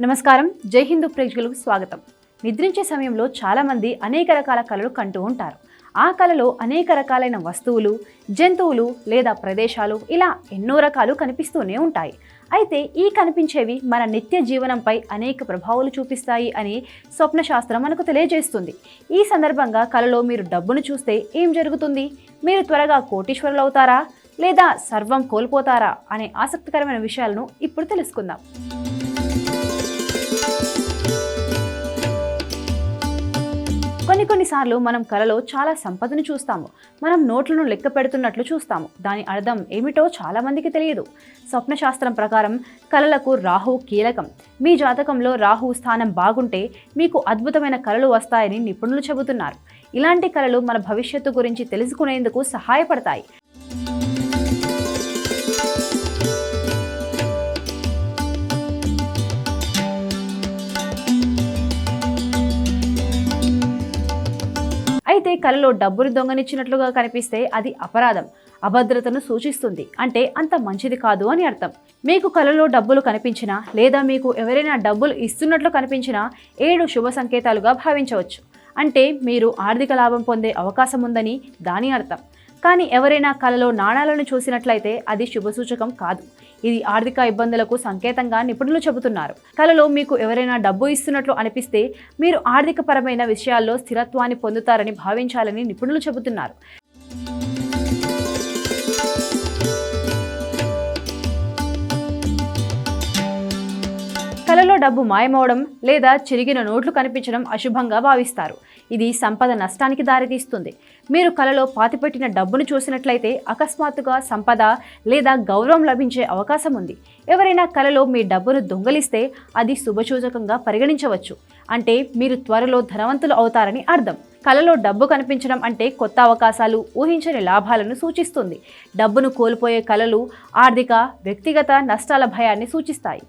నమస్కారం. జై హిందూ ప్రేక్షకులకు స్వాగతం. నిద్రించే సమయంలో చాలామంది అనేక రకాల కళలు కంటూ ఉంటారు. ఆ కళలో అనేక రకాలైన వస్తువులు జంతువులు లేదా ప్రదేశాలు ఇలా ఎన్నో రకాలు కనిపిస్తూనే ఉంటాయి. అయితే ఈ కనిపించేవి మన నిత్య జీవనంపై అనేక ప్రభావాలు చూపిస్తాయి అని స్వప్న శాస్త్రం మనకు తెలియజేస్తుంది. ఈ సందర్భంగా కళలో మీరు డబ్బును చూస్తే ఏం జరుగుతుంది? మీరు త్వరగా కోటీశ్వరులు అవుతారా? లేదా సర్వం కోల్పోతారా? అనే ఆసక్తికరమైన విషయాలను ఇప్పుడు తెలుసుకుందాం. కొన్నిసార్లు మనం కలలో చాలా సంపదను చూస్తాము. మనం నోట్లను లెక్క పెడుతున్నట్లు చూస్తాము. దాని అర్థం ఏమిటో చాలామందికి తెలియదు. స్వప్నశాస్త్రం ప్రకారం కళలకు రాహు కీలకం. మీ జాతకంలో రాహు స్థానం బాగుంటే మీకు అద్భుతమైన కళలు వస్తాయని నిపుణులు చెబుతున్నారు. ఇలాంటి కళలు మన భవిష్యత్తు గురించి తెలుసుకునేందుకు సహాయపడతాయి. ఎవరైతే కలలో డబ్బును దొంగనిచ్చినట్లుగా కనిపిస్తే అది అపరాధం అభద్రతను సూచిస్తుంది. అంటే అంత మంచిది కాదు అని అర్థం. మీకు కలలో డబ్బులు కనిపించినా లేదా మీకు ఎవరైనా డబ్బులు ఇస్తున్నట్లు కనిపించినా ఏడు శుభ సంకేతాలుగా భావించవచ్చు. అంటే మీరు ఆర్థిక లాభం పొందే అవకాశం ఉందని దాని అర్థం. కానీ ఎవరైనా కళలో నాణాలను చూసినట్లయితే అది శుభసూచకం కాదు. ఇది ఆర్థిక ఇబ్బందులకు సంకేతంగా నిపుణులు చెబుతున్నారు. కళలో మీకు ఎవరైనా డబ్బు ఇస్తున్నట్లు అనిపిస్తే మీరు ఆర్థికపరమైన విషయాల్లో స్థిరత్వాన్ని పొందుతారని భావించాలని నిపుణులు చెబుతున్నారు. కలలో డబ్బు మాయమవడం లేదా చిరిగిన నోట్లు కనిపించడం అశుభంగా భావిస్తారు. ఇది సంపద నష్టానికి దారితీస్తుంది. మీరు కలలో పాతిపెట్టిన డబ్బును చూసినట్లయితే అకస్మాత్తుగా సంపద లేదా గౌరవం లభించే అవకాశం ఉంది. ఎవరైనా కలలో మీ డబ్బును దొంగలిస్తే అది శుభసూచకంగా పరిగణించవచ్చు. అంటే మీరు త్వరలో ధనవంతులు అవుతారని అర్థం. కలలో డబ్బు కనిపించడం అంటే కొత్త అవకాశాలు ఊహించని లాభాలను సూచిస్తుంది. డబ్బును కోల్పోయే కలలు ఆర్థిక వ్యక్తిగత నష్టాల భయాన్ని సూచిస్తాయి.